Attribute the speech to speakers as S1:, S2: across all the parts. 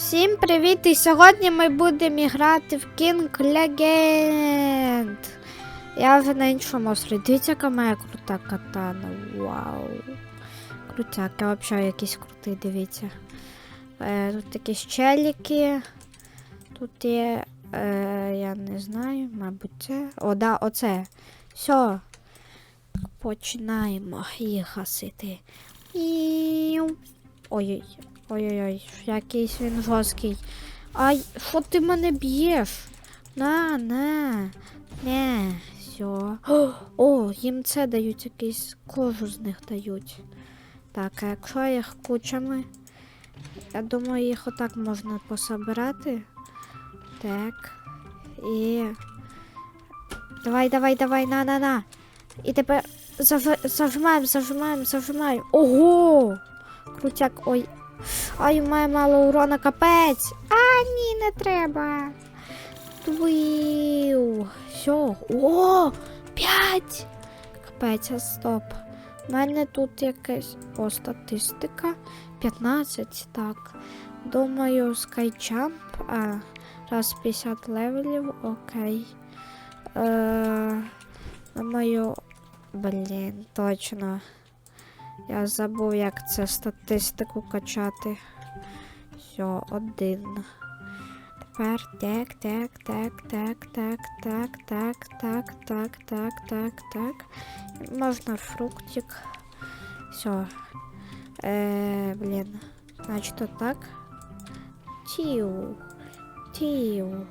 S1: Всім привіт! І сьогодні ми будемо грати в King Legend. Я вже на іншому. Дивіться, яка моя крута катана. Вау. Крутяк, я взагалі якийсь крутий, дивіться. Е, тут якісь челіки. Тут є. Е, я не знаю, мабуть, це. О, да, оце. Все. Починаємо їх гасити. Іу. Ой-ой. Ой-ой-ой, якийсь він жорсткий. Ай, що ти мене б'єш? На, на, не, все. О, їм це дають якийсь кожу з них дають. Так, а якщо їх кучами, я думаю, їх отак можна пособирати. Так. І. Давай, давай, давай, на, на, на. І тепер заж- зажимаємо, зажимаємо, зажимаємо. Ого! Крутяк, ой, Ай, має мало урона капець. А, ні, не треба. Твів. Все. О, п'ять. Капець, а стоп. У мене тут якась о, статистика. 15, так. Думаю, скайчамп. А, раз 50 левелів, окей. Е, думаю, блін, точно. Я забув, як це статистику качати. Все, один. Тепер так, так, так, так, так, так, так, так, так, так, так, так. Можна фруктик. Все. Е, блін. Значить, отак. Тіу. Тіу.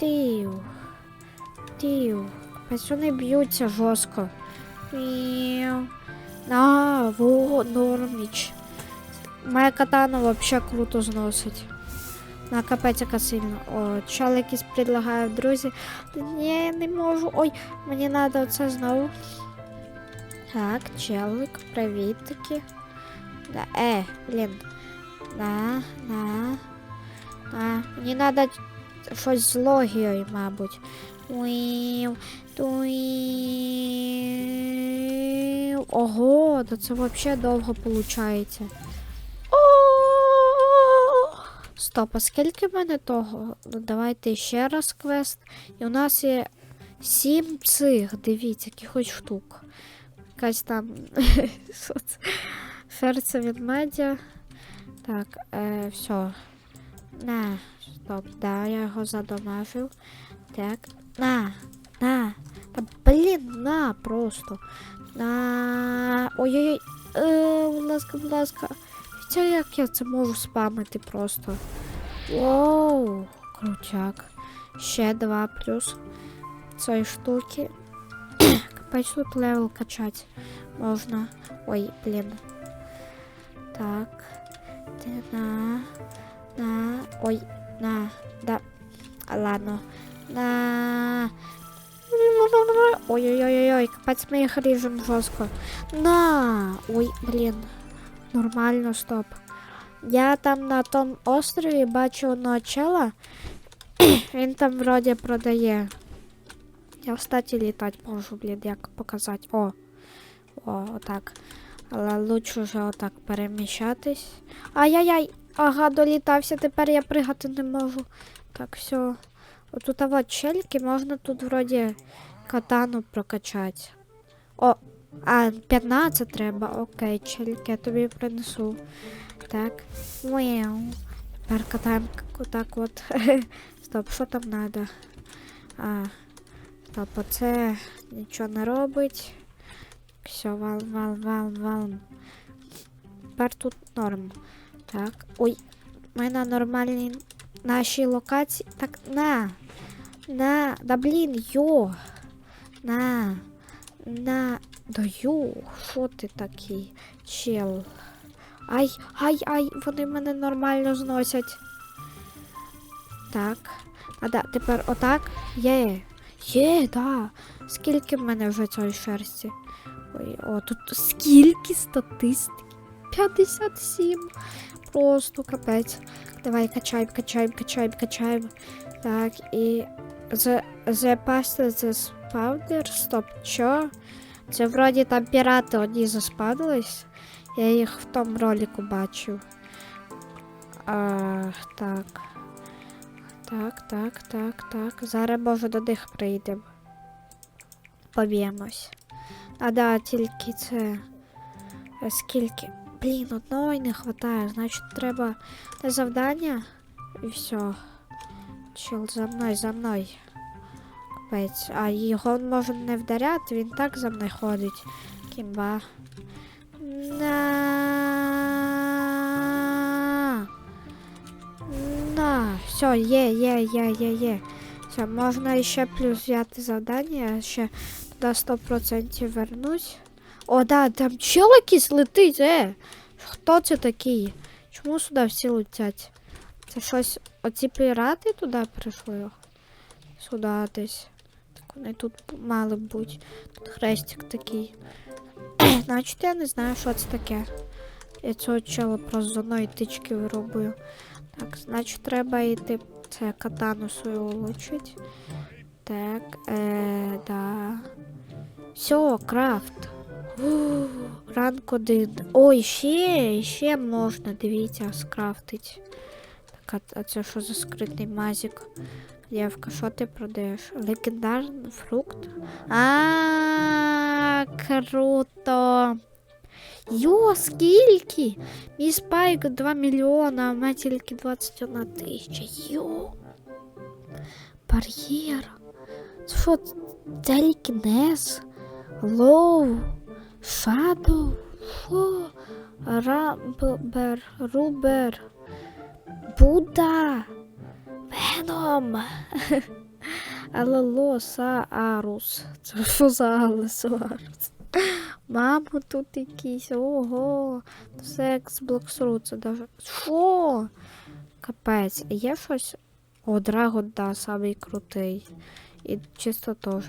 S1: Тіу. Тіу. Вони б'ються жорстко. Міу. А, во, норміч. Моя катана вообще круто зносить. На капець яка сильно. О, чел якийсь предлагає друзі. Ні, не можу. Ой, мені треба оце знову. Так, челик, привіт таки. Да, е, блін. На, на. На. Мені треба щось з логією, мабуть. Уів, туів. Ого, то це взагалі довго виходить. Стоп, а скільки в мене того? Ну, давайте ще раз квест. І у нас є сім цих, дивіться, якихось штук. Якась там. Серце від медіа. Так, е, все. На, стоп, да, я його задомажив. Так, на, на. Та блін, на просто. На. Ой-ой-ой. Е, будь ласка, будь ласка. Хоча як я це можу спамити просто. Воу, крутяк. Ще два плюс цієї штуки. Капець тут левел качать можна. Ой, блін. Так. Ти на. На. Ой, на. Да. А, ладно. На. Ой-ой-ой-ой, капець ми їх ріжемо жорстко. На. Ой, блін. Нормально, стоп. Я там на тому острові бачу одного чела. Він там вроді продає. Я кстати літати можу, блін, як показати. О. О, отак. Але лучше вже отак переміщатись. Ай-яй-яй! Ага, долітався, тепер я пригати не можу. Так, все. Отут а от чельки, можна тут вроді катану прокачати. О, а, 15 треба. Окей, чельки, я тобі принесу. Так. Вау. Тепер катаємо так от. Стоп, що там треба? А, стоп, оце нічого не робить. Все, вал, вал, вал, вал. Тепер тут норм. Так. Ой, ми на нормальній нашій локації. Так, на. На. Да блін, йо. На. На. Да йо. Що ти такий? Чел. Ай, ай, ай, вони мене нормально зносять. Так. А да, тепер отак. Є. Є, да. Скільки в мене вже цієї шерсті? Ой, о, тут скільки статистики? 57. Просто капець. Давай качаємо, качаємо, качаємо, качаємо. Так, і the, the pasta. Стоп, що? Це вроді там пірати одні заспавнились. Я їх в тому ролику бачив. А, так. Так, так, так, так. Зараз може до них прийдемо. Поб'ємось. А да, тільки це. е, Скільки? Блін, одного не вистачає. Значить, треба завдання. І все. Чел, за мною, за мною. Капець. А його може не вдаряти, він так за мною ходить. Кімба. На. На. Все, є, є, є, є, є. Все, можна ще плюс взяти завдання, я ще туди 100% вернусь. О, да, там чел якийсь летить, е. Хто це такий? Чому сюди всі летять? Це щось. Оці пірати туди прийшли? Сюди десь. Вони тут мали бути. Тут хрестик такий. Значить, я не знаю, що це таке. Я цього чела просто з одної тички виробую. Так, значить, треба йти це катану свою улучшить. Так, е, да. Все, крафт. Ух, Ранк один. Ой, ще, ще можна, дивіться, скрафтить. Так, а це що за скритий мазик? Дівка, що ти продаєш? Легендарний фрукт? А, круто. Йо, скільки? Мій спайк 2 мільйона, а в мене тільки 21 тисяча. Йо. Бар'єр. Це що? Телекінез? Лоу? Шадоу? Що? Рамбер, Рубер. Будда. Веном. Алалосаарус. Це що за Алалосаарус? Мамо, тут якийсь. Ого. Секс блоксру, це даже. Що? Капець. Є щось? О, Драгон, да, самий крутий. І чисто теж.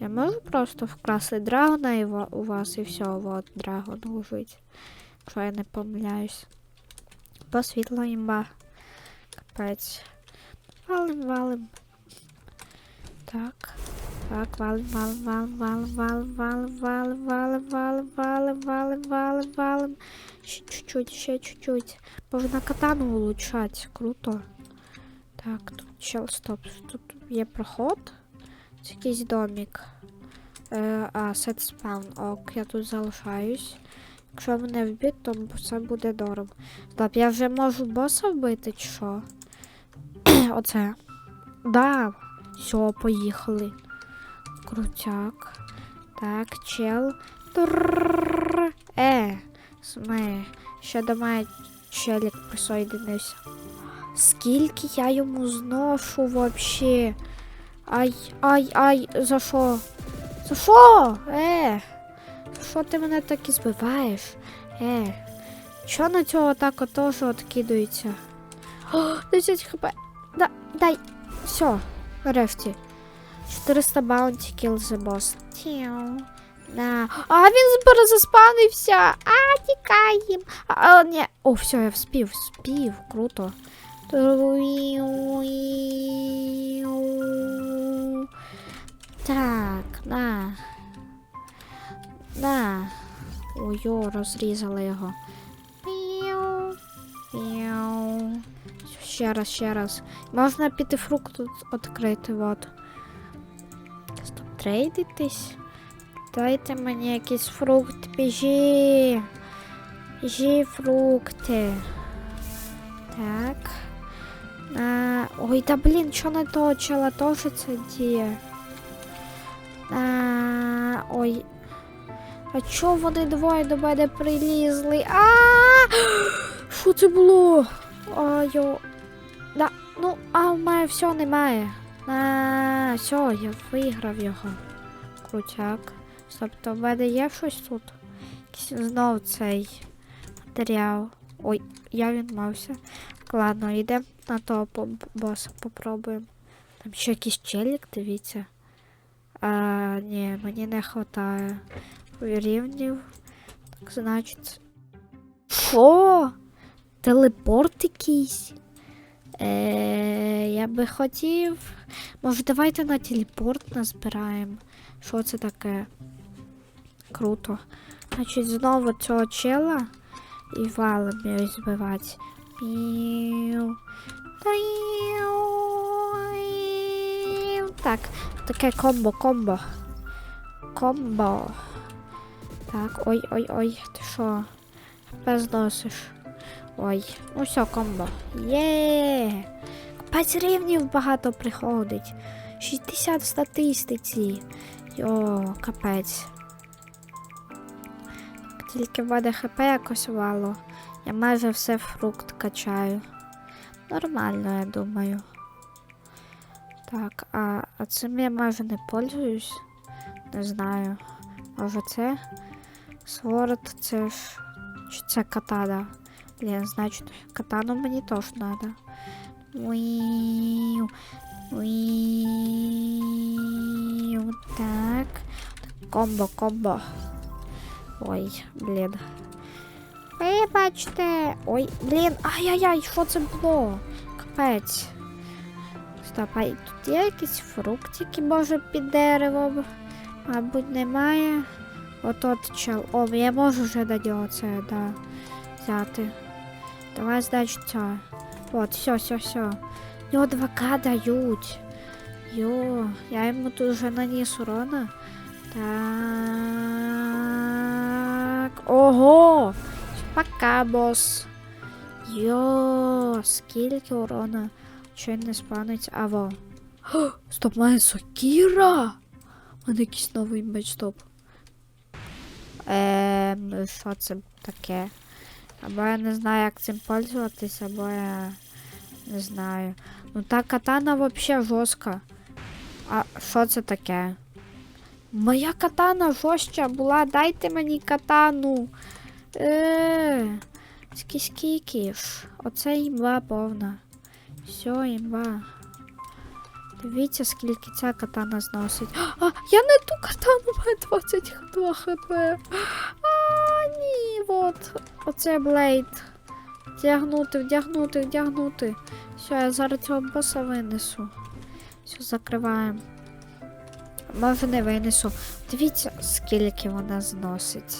S1: Я можу просто вкрасти драгона і у вас і все, от драгон лежить. Якщо я не помиляюсь. Бо світло імба. Капець. Валим, валим. Так. Так, валим, валим, валим, валим, валим, валим, валим, валим, валим, валим, валим, валим, валим. Ще чуть-чуть, ще чуть-чуть. Можна катану улучшать. Круто. Так, тут чел, стоп. Тут є проход. Це якийсь домик. Е, а, сет спаун. Ок, я тут залишаюсь. Якщо мене вб'ють, то все буде норм. Стоп, я вже можу боса вбити, чи що? Оце. Да. Все, поїхали. Крутяк. Так, чел. Трррррр. Е, сме. Ще до мене челік присоєдинився. Скільки я йому зношу вообще? Ай, ай, ай, за що? За що? Е, за що ти мене так і збиваєш? Е, що на цього так отож откидується? 10 хп. Да, дай. Все, нарешті. 400 баунті the boss. Тіу. Да. А він збер заспавнився. А, тікаєм. А, а, ні. О, все, я вспів, вспів. Круто. Так, на. На. Ой-о, розрізали його. Ще раз, ще раз. Можна піти фрукт відкрити, от. Стоп, трейдитись? Дайте мені якийсь фрукт, біжи. Біжи, фрукти. Так. А, ой, да блін, що не то чела теж це діє. А, ой. А чо вони двоє до мене прилізли? А! Що це було? Ай-о. А в мене все немає. А, все, я виграв його. Крутяк. Тобто в мене є щось тут? Знов цей матеріал. Ой, я відмовся. Ладно, йдемо на того боса, попробуємо. Там ще якийсь челік, дивіться. А, ні, мені не вистачає рівнів. Так, значить. Що? Телепорт якийсь? Е, я би хотів. Може, давайте на телепорт назбираємо. Що це таке? Круто. Значить, знову цього чела і валом його збивати. Так, таке комбо, комбо. Комбо. Так, ой, ой, ой, ти що? Без носиш. Ой, все, комбо. Є. П'ять рівнів багато приходить. 60 в статистиці. Йо, капець. Тільки в мене хп якось вало. Я майже все фрукт качаю. Нормально, я думаю. Так, а, а цим я майже не пользуюсь. Не знаю. Може це? Сворд, це ж. Чи це катана? Блін, значить, катану мені теж треба. Уіу. Уіу. Так. Комбо, комбо. Ой, блін. Вибачте. Ой, блін, ай-яй-яй, що це було? Капець. Стоп, а тут є якісь фруктики, може, під деревом? Мабуть, немає. От от чел. О, я можу вже до нього це, да, взяти. Давай, значить, це. От, все, все, все. Його 2К дають. Йо, я йому тут вже наніс урона. Так. Ого! Пока, бос. Йо, скільки урона. Він не спанить? Аво. Стоп, має сокіра! У мене якийсь новий меч, стоп. Ем, ну що це таке? Або я не знаю, як цим пользуватися, або я не знаю. Ну та катана вообще жорстка. А що це таке? Моя катана жорстча була, дайте мені катану. Е, ж. Оце імба повна. Все, імба. Дивіться, скільки ця катана зносить. А, я не ту катану маю 22 хп. Ні, от. Оце блейд. Вдягнути, вдягнути, вдягнути. Все, я зараз цього боса винесу. Все, закриваємо. Не винесу. Дивіться, скільки вона зносить.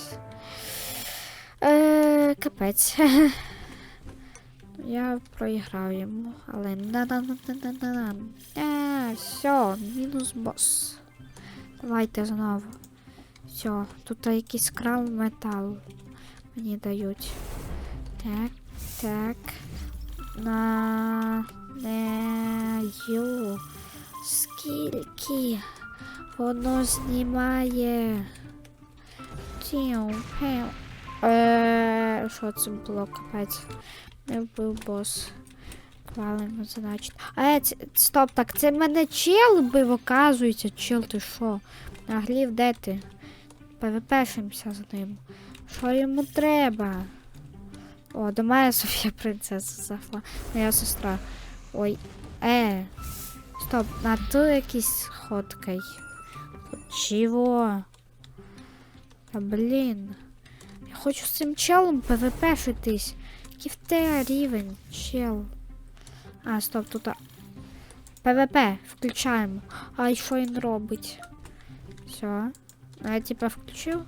S1: Е, капець. Я проіграв йому, але на на на на на на все, мінус бос. Давайте знову. Все, тут якийсь крал метал мені дають. Так, так. На нею. Скільки воно знімає? Тіу, пеу. Е, що це було капець? Не вбив бос. Квалимо, значить. Е, стоп, так це мене чел бив, оказується. Чел, ти що? Наглів, де ти? ПВПшимся з ним. Що йому треба? О, до мене Софія принцеса зайшла. Моя сестра. Ой. Е. Стоп, на ту якийсь ходкой. Чого? Та блін. Я хочу з цим челом ПВПшитись. Який в те рівень, чел. А, стоп, тут. ПВП включаємо. Ай, що він робить? Все. А я типа включив.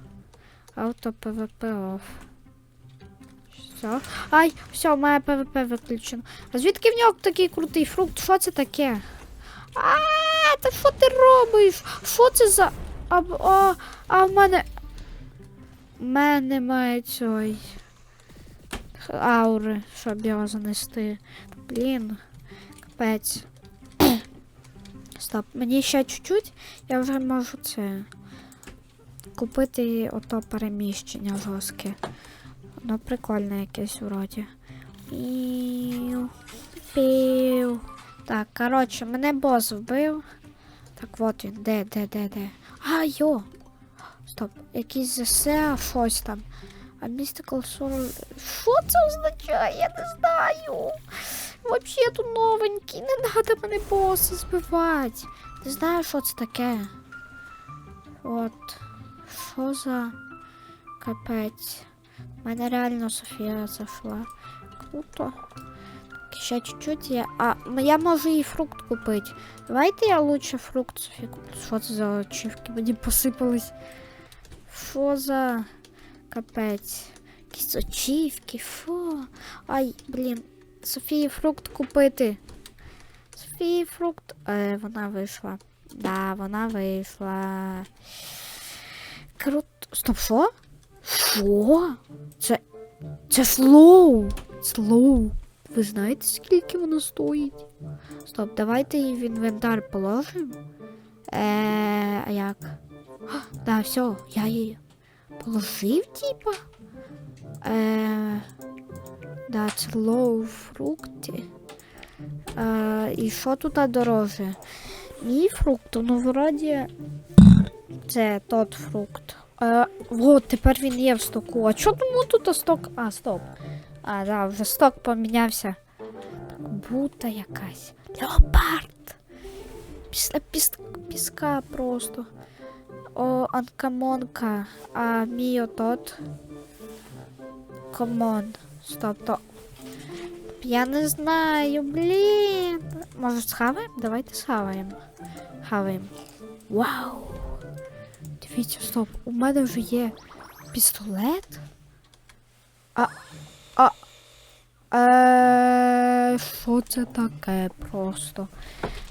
S1: Авто ПВП оф. Все. Ай, все, моє ПВП виключено. А в нього такий крутий фрукт? Що це таке? А, та що ти робиш? Що це за. А, а, а в мене. В мене немає цієї аури, щоб його занести. Блін, капець. Стоп, мені ще чуть-чуть, я вже можу це купити ото переміщення жорстке. Воно прикольне якесь вроді. Пів. Пів. Так, коротше, мене бос вбив. Так, от він, де, де, де, де. А, йо. Стоп, якийсь ЗС, щось там. А Mystical Soul... Що це означає? Я не знаю. Вообще я тут новенький, не треба мене боса збивати. Не знаю, що це таке. От. Що за капець? У мене реально Софія зайшла. Круто. Ще чуть-чуть є. А я можу і фрукт купити. Давайте я лучше фрукт Софії куплю. Що це за очівки? Мені посипались. Що за капець? Якісь очівки, фу. Ай, блін. Софії фрукт купити. Софії фрукт. Е, вона вийшла. Да, вона вийшла. Круто. Стоп, що? Що? Це. Це слоу. Слоу. Ви знаєте, скільки воно стоїть? Стоп, давайте її в інвентар положимо. Е, а як? А, да, все, я її положив, типа. Е, да, це лоу фрукти. Е, і що тут дороже? Мій фрукт, ну вроді це тот фрукт. Е, вот, тепер він є в стоку. А чому тут сток? А, стоп. А, да, вже сток помінявся. Так, бута якась. Леопард. Після піс... піска просто. О, анкамонка. А мій отот. Комон. Стоп, то. Я не знаю, блін. Може схаваємо? Давайте схаваємо. Хаваємо. Вау! Дивіться, стоп, у мене вже є пістолет. А. А. Е, що це таке просто?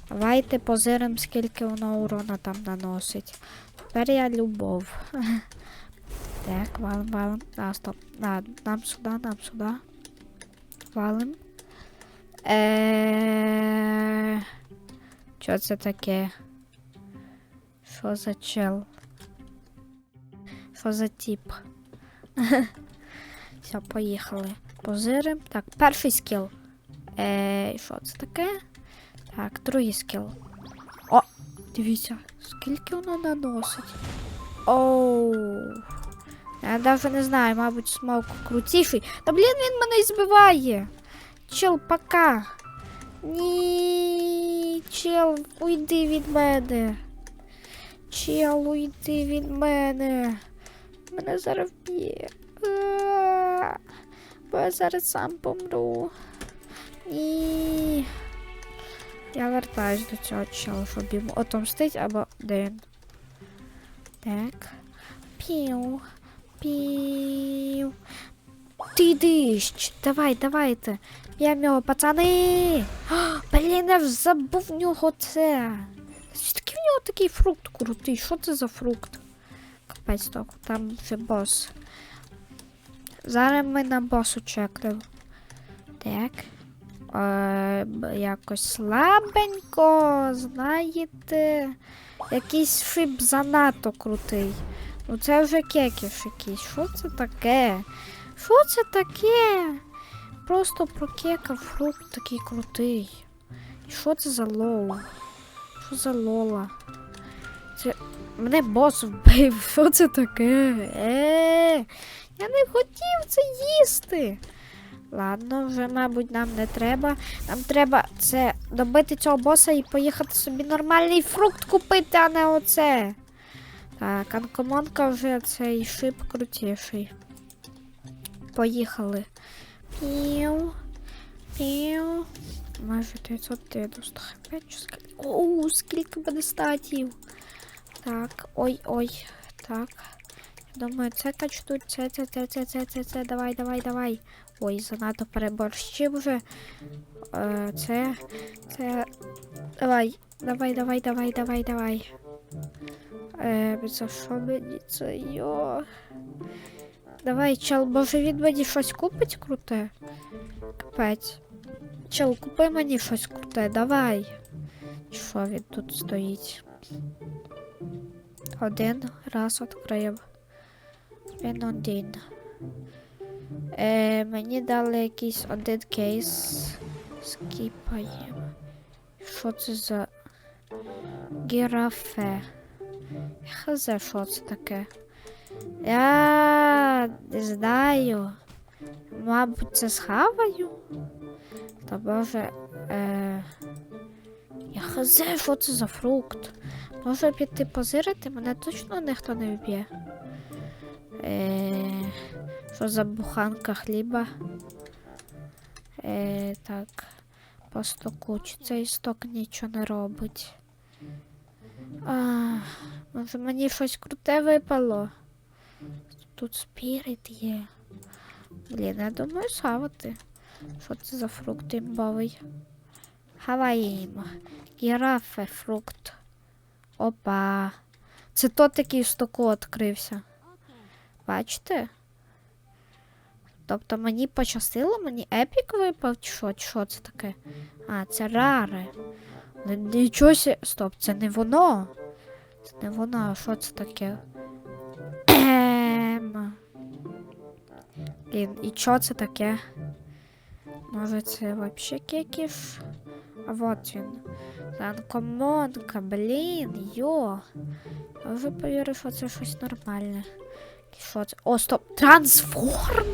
S1: Давайте позиримо, скільки воно урона там наносить. Тепер я любов. Так, валим, валим. А, стоп. А, нам сюди, нам сюди. Валим. Е... Що це таке? Що за чел? Що за тип? Все, поїхали. Позирим. Так, перший скіл. Е, що це таке? Так, другий скіл. О, дивіться, скільки воно наносить. Оу. Я навіть не знаю, мабуть, смок крутіший. Та блін, він мене збиває. Чел, пока. Ні, чел, уйди від мене. Чел, уйди від мене. Мене зараз вб'є. Бо я зараз сам помру. Ні. Я вертаюсь до цього чела, щоб йому отомстить або де. Так. Пів. Пів. Ти дищ. Давай, давайте. Я його, пацани. Блін, я забув в нього це. Звідки в нього такий фрукт крутий? Що це за фрукт? Капець так, там вже бос. Зараз ми на босу чекнемо. Так. Е, якось слабенько, знаєте. Якийсь шип занадто крутий. Ну це вже кекіш якийсь. Що це таке? Що це таке? Просто прокекав фрукт такий крутий. Що це за лоу? Що за лола? Це. Мене бос вбив. Що це таке? Е, я не хотів це їсти. Ладно, вже, мабуть, нам не треба. Нам треба це добити цього боса і поїхати собі нормальний фрукт купити, а не оце. Так, анкомонка вже цей шип крутіший. Поїхали. Пів. Пів. Майже 990 хп. Оу, скільки буде статів. Так, ой-ой. Так. Я думаю, це качтуть, це, це, це, це, це, це, це, давай, давай, давай. Ой, занадто переборщив вже. Е, це, це. Давай, давай, давай, давай, давай, давай. Е, за що мені це йо? Давай, чел, може він мені щось купить круте? Капець. Чел, купи мені щось круте, давай. Що він тут стоїть? Один раз відкрив. Він один. Е, мені дали якийсь один кейс. Скіпаємо. Що це за гірафе? Хз, що це таке? Я не знаю. Мабуть, це схаваю. Та може. Е... Я хз, що це за фрукт? Може піти позирити, мене точно ніхто не вб'є. Е... Що за буханка хліба? Е, так. По стоку. Чи цей сток нічого не робить? А, може мені щось круте випало? Тут спірит є. Блін, я думаю савати. Що це за фрукт імбовий? Хаваїм. Гірафе фрукт. Опа. Це то такий стоку відкрився. Бачите? Тобто мені пощастило, мені епік випав, чи що, чи що це таке? А, це раре. Нічого сі... Стоп, це не воно. Це не воно, а що це таке? Ем. Блін, і що це таке? Може це вообще кекіш? А вот він. Танкомонка, блін, йо. Я вже повірив, що це щось нормальне. Що це? О, стоп! Трансформ!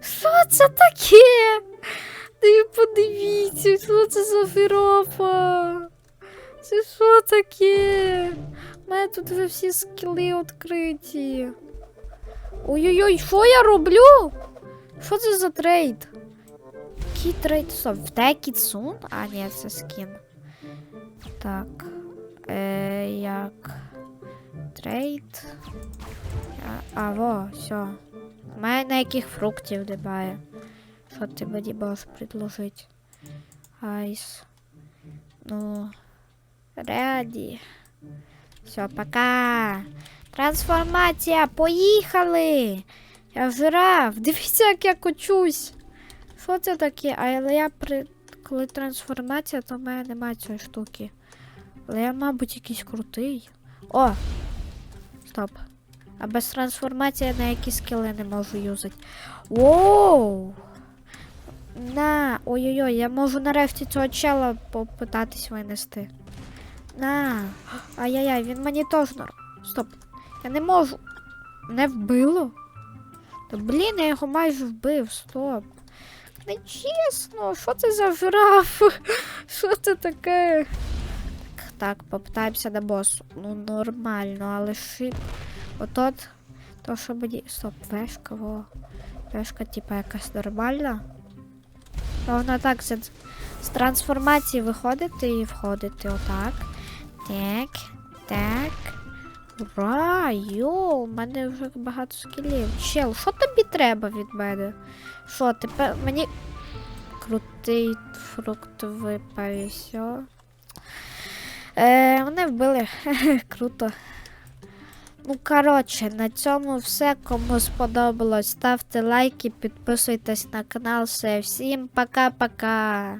S1: Що це таке? Ти подивіться, що це за фіропа? Це що таке? У мене тут вже всі скіли відкриті. Ой-ой-ой, що я роблю? Що це за трейд? Який трейд? Стоп, в Текітсун? А, ні, це скін. Так. Е, як? Трейд. А, во, все. Мене на яких фруктів немає. Що ти мені можеш предложити? Айс. Ну. Ряді. Все, пока. Трансформація, поїхали! Я жираф, дивіться, як я кочусь. Що це таке? Але я при. Коли трансформація, то в мене немає цієї штуки. Але я, мабуть, якийсь крутий. О! Стоп. А без трансформації я на які скіли не можу юзати. Воу! На! Ой-ой-ой, я можу нарешті цього чела попитатись винести. На! Ай-яй-яй, він мені теж норм. Стоп. Я не можу. Не вбило? Та блін, я його майже вбив, стоп. Нечесно, що це за жираф? Що це таке? Так, попитаємося на босу. Ну, нормально, але шип. Отот, то, що мені. Стоп, вешка, во. Вешка, типа, якась нормальна. То вона так з, з трансформації виходити і входити отак. Так, так. Ура! Йо, у мене вже багато скілів. Чел, що тобі треба від мене? Що, тепер мені крутий фрукт випав і все. Е, мене вбили. Круто. Ну, коротше, на цьому все. Кому сподобалось, ставте лайки, підписуйтесь на канал. Все. Всім пока-пока.